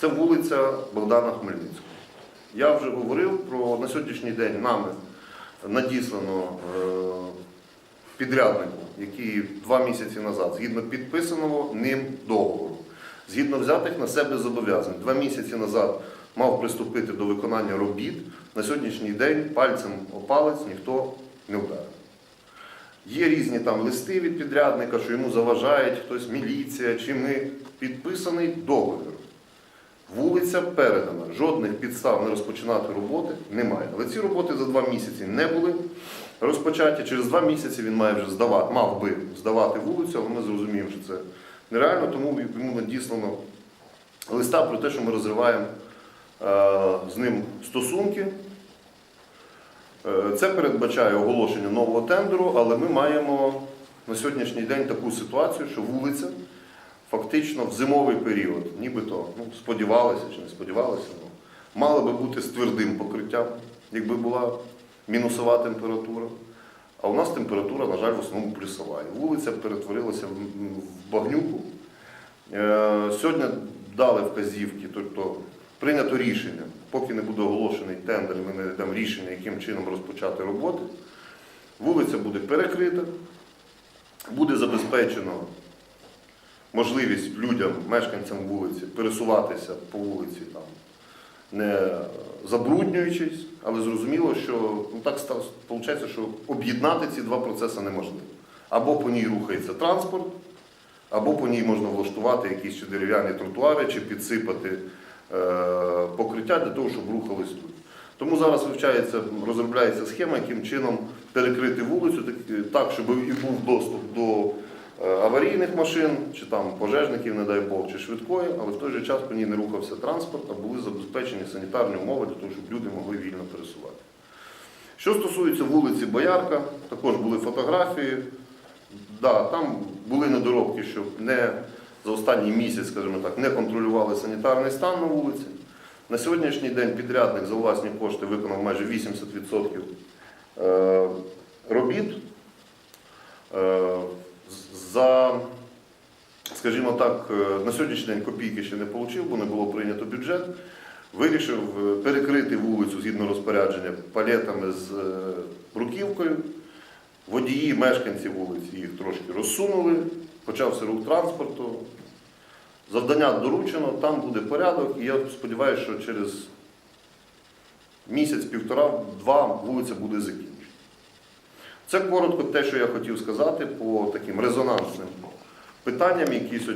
Це вулиця Богдана Хмельницького. Я вже говорив про на сьогоднішній день нами надіслано е, підряднику, який два місяці назад, згідно підписаного ним договору, згідно взятих на себе зобов'язань, два місяці назад мав приступити до виконання робіт. На сьогоднішній день пальцем о палець ніхто не вдарив. Є різні там листи від підрядника, що йому заважають хтось міліція чи ми. Підписаний договір. Вулиця передана, жодних підстав не розпочинати роботи немає. Але ці роботи за два місяці не були розпочаті. Через два місяці він має вже здавати, мав би здавати вулицю, але ми зрозуміємо, що це нереально, тому йому надіслано листа про те, що ми розриваємо е, з ним стосунки. Е, Це передбачає оголошення нового тендеру, але ми маємо на сьогоднішній день таку ситуацію, що вулиця фактично в зимовий період, нібито ну, сподівалися чи не сподівалися, ну, мала би бути з твердим покриттям, якби була мінусова температура. А у нас температура, на жаль, в основному плюсова. Вулиця перетворилася в багнюку. Е, Сьогодні дали вказівки, тобто прийнято рішення, поки не буде оголошений тендер, ми не даємо рішення, яким чином розпочати роботи. Вулиця буде перекрита, буде забезпечено можливість людям, мешканцям вулиці, пересуватися по вулиці там, не забруднюючись, але зрозуміло, що ну, так виходить, що об'єднати ці два процеси неможливо. Або по ній рухається транспорт, або по ній можна влаштувати якісь чи дерев'яні тротуари, чи підсипати е, покриття для того, щоб рухались тут. Тому зараз вивчається, розробляється схема, яким чином перекрити вулицю так- щоб і був доступ до аварійних машин, чи там пожежників, не дай Бог, чи швидкої, але в той же час по ній не рухався транспорт, а були забезпечені санітарні умови для того, щоб люди могли вільно пересувати. Що стосується вулиці Боярка, також були фотографії. Да, там були недоробки, що не за останній місяць, скажімо так, не контролювали санітарний стан на вулиці. На сьогоднішній день підрядник за власні кошти виконав майже 80% е, робіт. За, скажімо так, е, на сьогоднішній день копійки ще не отримав, бо не було прийнято бюджет. Вирішив е, перекрити вулицю згідно розпорядження палетами з е, бруківкою. Водії, мешканці вулиці їх трошки розсунули, почався рух транспорту. Завдання доручено, там буде порядок, і я сподіваюся, що через місяць, півтора, два вулиця буде закінчена. Це коротко те, що я хотів сказати по таким резонансним питанням, які сьогодні.